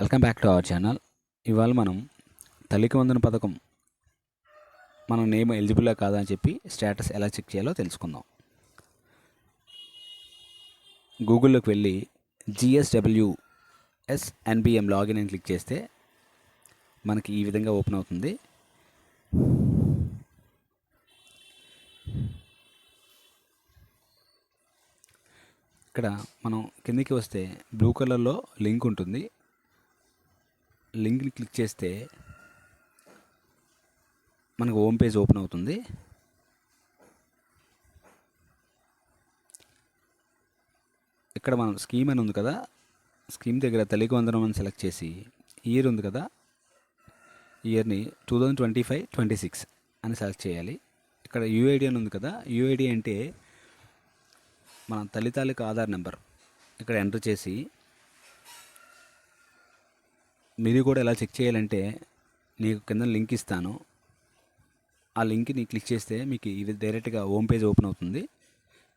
Welcome back to our channel. ఇవాళ మనం తల్లికి వందన పథకం మన నేమ్ ఎలిజిబుల్లా కాదా అని చెప్పి స్టేటస్ ఎలా చెక్ చేయాలో తెలుసుకుందాం. గూగుల్లోకి వెళ్ళి జిఎస్డబ్ల్యూ ఎస్ఎన్బిఎం లాగిన్ అని క్లిక్ చేస్తే మనకి ఈ విధంగా ఓపెన్ అవుతుంది. ఇక్కడ మనం కిందికి వస్తే బ్లూ కలర్లో లింక్ ఉంటుంది. లింక్ని క్లిక్ చేస్తే మనకు హోమ్ పేజ్ ఓపెన్ అవుతుంది. ఇక్కడ మనం స్కీమ్ అని ఉంది కదా స్కీమ్ దగ్గర తెలుగు వందనం అని సెలెక్ట్ చేసి ఇయర్ ఉంది కదా ఇయర్ని two thousand twenty five twenty six అని సెలెక్ట్ చేయాలి. ఇక్కడ యూఐడి అని ఉంది కదా యూఐడి అంటే మన తల్లి తాలూకు ఆధార్ నెంబర్. ఇక్కడ ఎంటర్ చేసి మీరు కూడా ఎలా చెక్ చేయాలంటే నీకు కింద లింక్ ఇస్తాను. ఆ లింక్ని క్లిక్ చేస్తే మీకు ఇది డైరెక్ట్గా హోమ్ పేజ్ ఓపెన్ అవుతుంది.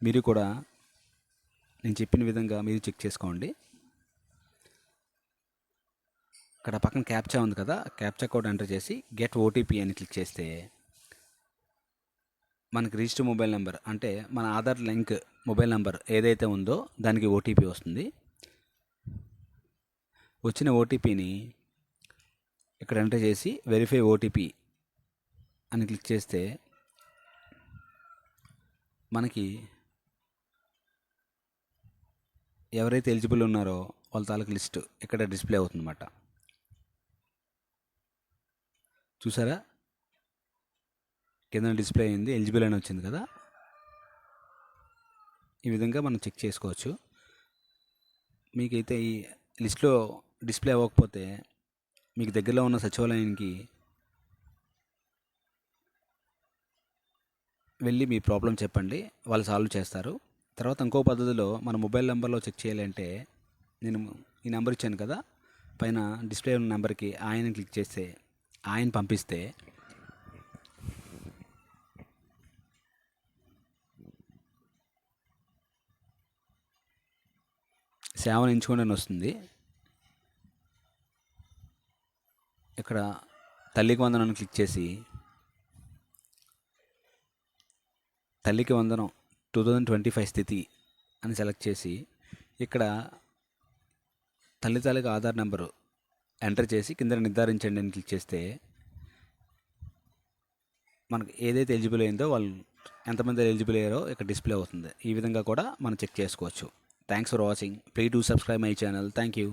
మీరు కూడా నేను చెప్పిన విధంగా మీరు చెక్ చేసుకోండి. ఇక్కడ పక్కన క్యాప్చా ఉంది కదా క్యాప్చా కోడ్ ఎంటర్ చేసి గెట్ ఓటీపీ అని క్లిక్ చేస్తే మనకి రిజిస్టర్ మొబైల్ నెంబర్ అంటే మన ఆధార్ లింక్ మొబైల్ నెంబర్ ఏదైతే ఉందో దానికి ఓటీపీ వస్తుంది. వచ్చిన ఓటీపీని ఇక్కడ ఎంటర్ చేసి వెరిఫై ఓటీపీ అని క్లిక్ చేస్తే మనకి ఎవరైతే ఎలిజిబుల్ ఉన్నారో వాళ్ళ తాలూకు లిస్ట్ ఇక్కడ డిస్ప్లే అవుతుందన్నమాట. చూసారా? కింద డిస్ప్లే అయింది ఎలిజిబుల్ అని వచ్చింది కదా? ఈ విధంగా మనం చెక్ చేసుకోవచ్చు. మీకైతే ఈ లిస్ట్లో డిస్ప్లే అవ్వకపోతే మీకు దగ్గరలో ఉన్న సచివాలయానికి వెళ్ళి మీ ప్రాబ్లం చెప్పండి. వాళ్ళు సాల్వ్ చేస్తారు. తర్వాత ఇంకో పద్ధతిలో మన మొబైల్ నెంబర్లో చెక్ చేయాలంటే నేను ఈ నెంబర్ ఇచ్చాను కదా పైన డిస్ప్లే ఉన్న నెంబర్కి ఆయన క్లిక్ చేస్తే ఆయన పంపిస్తే సేవను ఎంచుకోండి అని వస్తుంది. ఇక్కడ తల్లికి వందనం క్లిక్ చేసి తల్లికి వందనం టూ థౌజండ్ ట్వంటీ ఫైవ్ స్థితి అని సెలెక్ట్ చేసి ఇక్కడ తల్లి తాలూకు ఆధార్ నెంబరు ఎంటర్ చేసి కింద నిర్ధారించండి అని క్లిక్ చేస్తే మనకు ఏదైతే ఎలిజిబుల్ అయిందో వాళ్ళు ఎంతమంది ఎలిజిబుల్ అయ్యారో ఇక్కడ డిస్ప్లే అవుతుంది. ఈ విధంగా కూడా మనం చెక్ చేసుకోవచ్చు. Thanks for watching please do subscribe my channel thank you